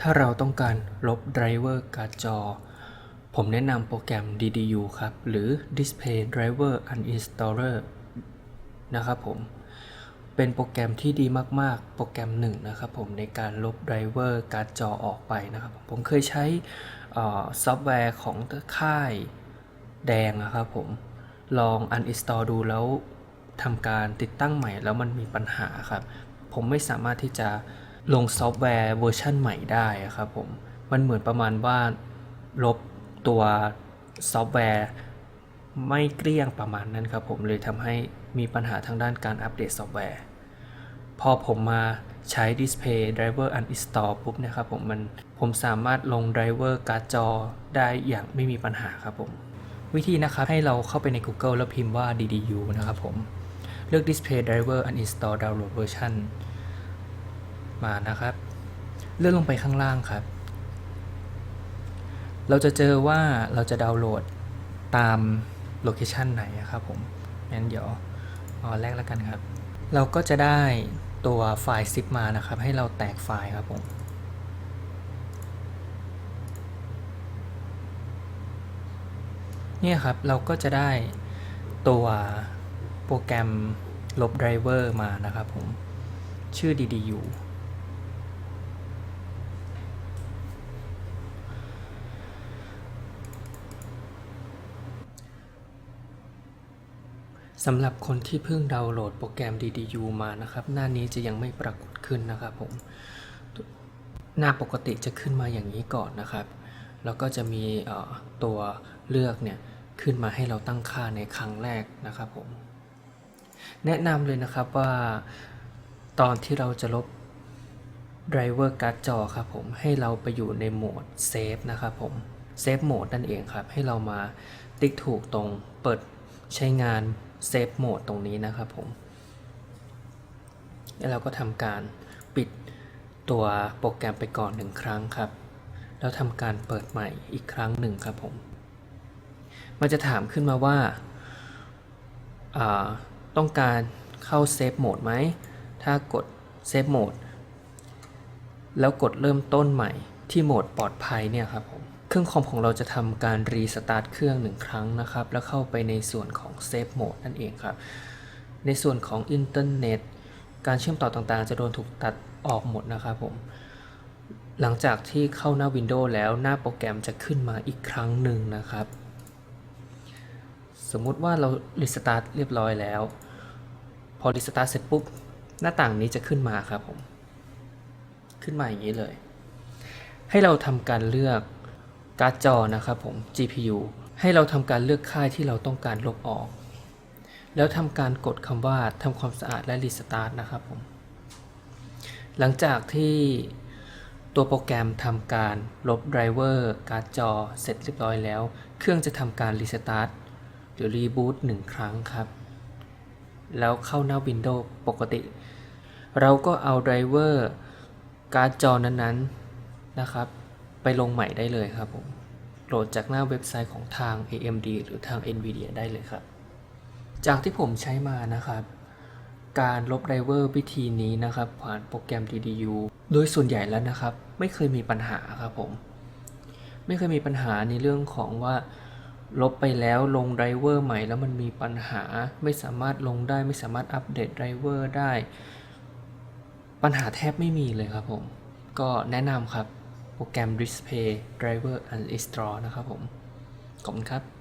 ถ้าเราต้องการลบไดรเวอร์การ์ดจอ ผมแนะนำโปรแกรม DDU ครับ หรือ Display Driver Uninstaller นะครับผม เป็นโปรแกรมที่ดีมาก ๆ โปรแกรมหนึ่งนะครับผมในการลบไดรเวอร์การ์ดจอออกไปนะครับ ผมเคยใช้ซอฟต์แวร์ของค่ายแดงนะครับผม ลอง uninstall ดูแล้วทำการติดตั้งใหม่แล้วมันมีปัญหาครับ ผมไม่สามารถที่จะ ลงซอฟต์แวร์เวอร์ชันใหม่ได้ครับผม มันเหมือนประมาณว่าลบตัวซอฟต์แวร์ไม่เกลี้ยงประมาณนั้นครับผมเลยทำให้มีปัญหาทางด้านการอัปเดตซอฟต์แวร์ พอผมมาใช้ Display Driver Uninstall ปุ๊บนะครับผมมันผมสามารถลง Driver การ์ดจอได้อย่างไม่มีปัญหาครับผม วิธีนะครับให้เราเข้าไปใน Google แล้วพิมพ์ว่า DDU นะครับผม เลือก Display Driver Uninstall Download Version มานะครับ เลื่อนลงไปข้างล่างครับ เราจะเจอว่าเราจะดาวน์โหลดตามโลเคชันไหนอะครับผมงั้นเดี๋ยวเอาอันแรกแล้วกันครับ เราก็จะได้ตัวไฟล์ zip มานะครับ ให้เราแตกไฟล์ครับผมเนี่ยครับ เราก็จะได้ตัวโปรแกรมลบไดรเวอร์มานะครับผม ชื่อ DDU สำหรับคนที่เพิ่งดาวน์โหลดโปรแกรม DDU มานะครับ หน้านี้จะยังไม่ปรากฏขึ้นนะครับผม หน้าปกติจะขึ้นมาอย่างนี้ก่อนนะครับ แล้วก็จะมีตัวเลือกเนี่ยขึ้นมาให้เราตั้งค่าในครั้งแรกนะครับผม แนะนำเลยนะครับว่าตอนที่เราจะลบ driver การ์ดจอครับผมให้เราไปอยู่ในโหมดเซฟนะครับผมเซฟโหมดนั่นเองครับ ให้เรามาติ๊กถูกตรงเปิดใช้งาน เซฟโหมดตรงนี้นะครับผม แล้วเราก็ทำการปิดตัวโปรแกรมไปก่อนหนึ่งครั้งครับ แล้วทำการเปิดใหม่อีกครั้งหนึ่งครับผม มันจะถามขึ้นมาว่าาต้องการเข้าเซฟโหมดไหม ถ้ากดเซฟโหมดแล้วกดเริ่มต้นใหม่ที่โหมดปลอดภัยเนี่ยครับผม เครื่องคอมของเราจะทำการรีสตาร์ทเครื่องหนึ่งครั้งนะครับ แล้วเข้าไปในส่วนของเซฟโหมดนั่นเองครับ ในส่วนของอินเทอร์เน็ตการเชื่อมต่อต่างๆ จะโดนถูกตัดออกหมดนะครับผม หลังจากที่เข้าหน้า Windows แล้วหน้าโปรแกรมจะขึ้นมาอีกครั้งหนึ่งนะครับ สมมุติว่าเรารีสตาร์ทเรียบร้อยแล้ว พอรีสตาร์ทเสร็จปุ๊บ หน้าต่างนี้จะขึ้นมาครับผม ขึ้นมาอย่างนี้เลย ให้เราทำการเลือก การ์ดจอนะครับผม GPU ให้เราทำการเลือกค่ายที่เราต้องการลบออก แล้วทำการกดคำว่าทำความสะอาดและรีสตาร์ทนะครับผม หลังจากที่ตัวโปรแกรมทำการลบไดรเวอร์การ์ดจอเสร็จเรียบร้อยแล้ว เครื่องจะทำการรีสตาร์ทหรือรีบูตหนึ่งครั้งครับ แล้วเข้าหน้า Windows ปกติ เราก็เอาไดรเวอร์การ์ดจอนั้นๆนะครับ ลงใหม่ได้เลยครับผมโหลดจากหน้าเว็บไซต์ของทาง AMD หรือทาง NVIDIA ได้เลยครับ จากที่ผมใช้มานะครับ การลบไดเวอร์วิธีนี้นะครับผ่านโปรแกรม DDU โดยส่วนใหญ่แล้วนะครับ ไม่เคยมีปัญหาครับผม ไม่เคยมีปัญหาในเรื่องของว่า ลบไปแล้วลงไดเวอร์ใหม่แล้วมันมีปัญหาไม่สามารถลงได้ไม่สามารถอัปเดตไดเวอร์ได้ ปัญหาแทบไม่มีเลยครับผม ก็แนะนำครับ โปรแกรม Display Driver Uninstall นะครับผม ขอบคุณครับ